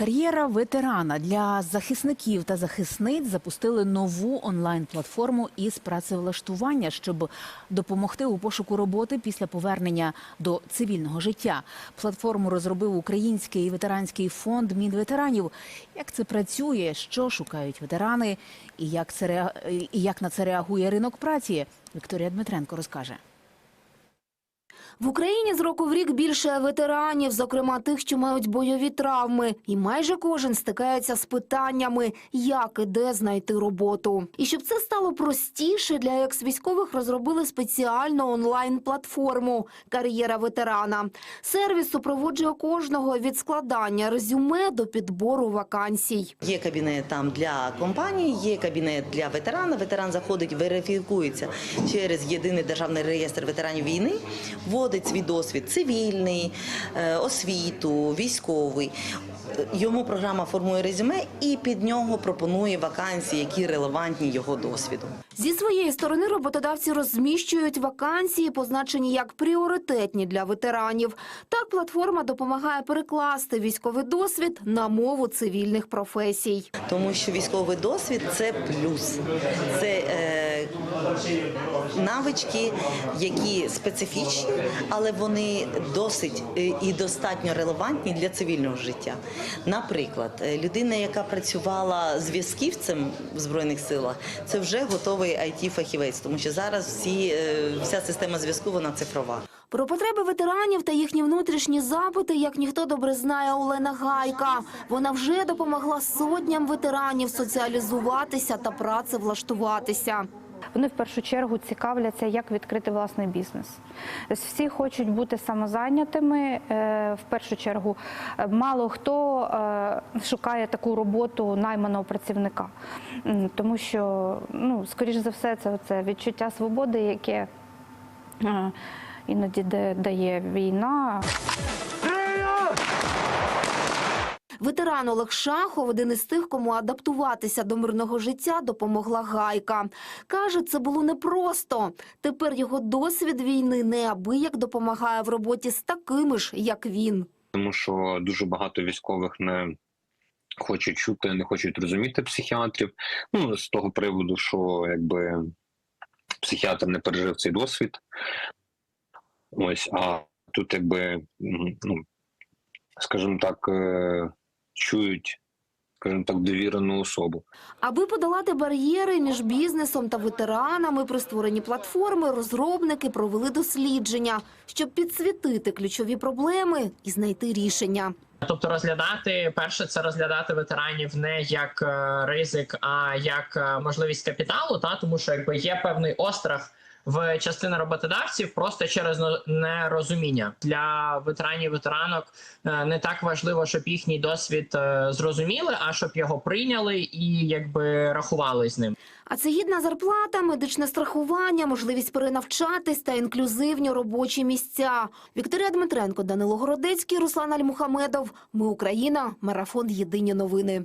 Кар'єра ветерана для захисників та захисниць запустили нову онлайн-платформу із працевлаштування, щоб допомогти у пошуку роботи після повернення до цивільного життя. Платформу розробив Український ветеранський фонд Мінветеранів. Як це працює, що шукають ветерани, і як це і як на це реагує ринок праці? Вікторія Дмитренко розкаже. В Україні з року в рік більше ветеранів, зокрема тих, що мають бойові травми, і майже кожен стикається з питаннями, як і де знайти роботу. І щоб це стало простіше, для екс-військових розробили спеціальну онлайн-платформу Кар'єра ветерана. Сервіс супроводжує кожного від складання резюме до підбору вакансій. Є кабінет там для компаній, є кабінет для ветерана. Ветеран заходить, верифікується через єдиний державний реєстр ветеранів війни, вводить свій досвід цивільний, е, освіту, військовий. Йому програма формує резюме і під нього пропонує вакансії, які релевантні його досвіду. Зі своєї сторони роботодавці розміщують вакансії, позначені як пріоритетні для ветеранів. Так платформа допомагає перекласти військовий досвід на мову цивільних професій. Тому що військовий досвід це плюс, це е, навички, які специфічні, але вони досить е, і достатньо релевантні для цивільного життя. Наприклад, е, людина, яка працювала зв'язківцем в збройних силах, це вже готовий it фахівець тому що зараз всі е, вся система зв'язку вона цифрова. Про потреби ветеранів та їхні внутрішні запити, як ніхто добре знає Олена Гайка. Вона вже допомогла сотням ветеранів соціалізуватися та працевлаштуватися. Вони в першу чергу цікавляться, як відкрити власний бізнес. Тобто Всі хочуть бути самозайнятими. е, В першу чергу Е, мало хто е, шукає таку роботу найманого працівника, тому що, ну, скоріш за все, це оце відчуття свободи, яке іноді дає війна. Ветеран Олег Шахов один із тих, кому адаптуватися до мирного життя допомогла Гайка. Каже, це було непросто. Тепер його досвід війни неабияк допомагає в роботі з такими ж, як він. тому що дуже багато військових не хочуть чути, не хочуть розуміти психіатрів. Ну з того приводу, що якби психіатр не пережив цей досвід. Ось, а тут, якби, ну, скажімо так, е, чують, скажімо так, довірену особу. Аби подолати бар'єри між бізнесом та ветеранами при створенні платформи, розробники провели дослідження, щоб підсвітити ключові проблеми і знайти рішення. Тобто розглядати перше, це розглядати ветеранів не як е, ризик, а як е, можливість капіталу, та тому що якби є певний острах в частини роботодавців просто через нерозуміння для ветеранів ветеранок е, не так важливо, щоб їхній досвід е, зрозуміли, а щоб його прийняли і якби рахували з ним. А це гідна зарплата, медичне страхування, можливість перенавчатись та інклюзивні робочі місця. Вікторія Дмитренко, Данило Городецький, Руслан Альмухамедов. Ми Україна. Марафон. Єдині новини.